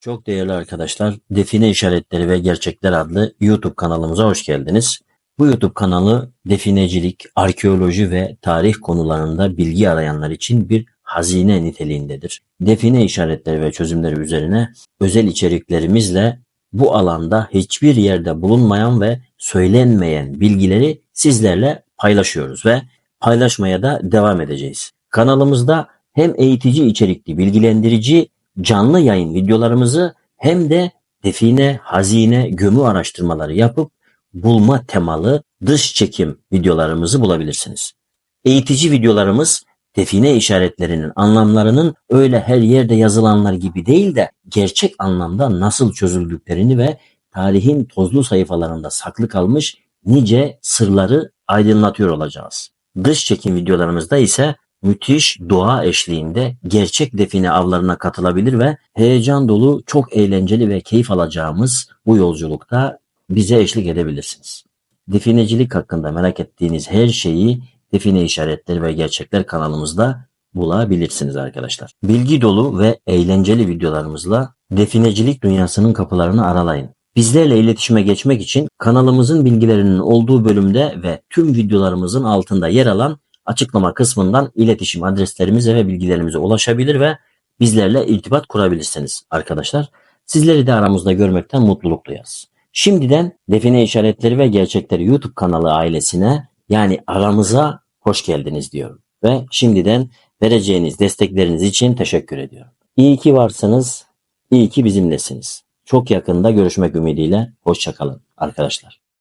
Çok değerli arkadaşlar, Define İşaretleri ve Gerçekler adlı YouTube kanalımıza hoş geldiniz. Bu YouTube kanalı definecilik, arkeoloji ve tarih konularında bilgi arayanlar için bir hazine niteliğindedir. Define işaretleri ve çözümleri üzerine özel içeriklerimizle bu alanda hiçbir yerde bulunmayan ve söylenmeyen bilgileri sizlerle paylaşıyoruz ve paylaşmaya da devam edeceğiz. Kanalımızda hem eğitici içerikli, bilgilendirici canlı yayın videolarımızı hem de define, hazine, gömü araştırmaları yapıp bulma temalı dış çekim videolarımızı bulabilirsiniz. Eğitici videolarımız define işaretlerinin anlamlarının öyle her yerde yazılanlar gibi değil de gerçek anlamda nasıl çözüldüklerini ve tarihin tozlu sayfalarında saklı kalmış nice sırları aydınlatıyor olacağız. Dış çekim videolarımızda ise müthiş doğa eşliğinde gerçek define avlarına katılabilir ve heyecan dolu çok eğlenceli ve keyif alacağımız bu yolculukta bize eşlik edebilirsiniz. Definecilik hakkında merak ettiğiniz her şeyi Define İşaretleri ve Gerçekler kanalımızda bulabilirsiniz arkadaşlar. Bilgi dolu ve eğlenceli videolarımızla definecilik dünyasının kapılarını aralayın. Bizlerle iletişime geçmek için kanalımızın bilgilerinin olduğu bölümde ve tüm videolarımızın altında yer alan açıklama kısmından iletişim adreslerimize ve bilgilerimize ulaşabilir ve bizlerle irtibat kurabilirsiniz arkadaşlar. Sizleri de aramızda görmekten mutluluk duyarız. Şimdiden Define İşaretleri ve Gerçekleri YouTube kanalı ailesine yani aramıza hoş geldiniz diyorum. Ve şimdiden vereceğiniz destekleriniz için teşekkür ediyorum. İyi ki varsınız, iyi ki bizimlesiniz. Çok yakında görüşmek ümidiyle. Hoşçakalın arkadaşlar.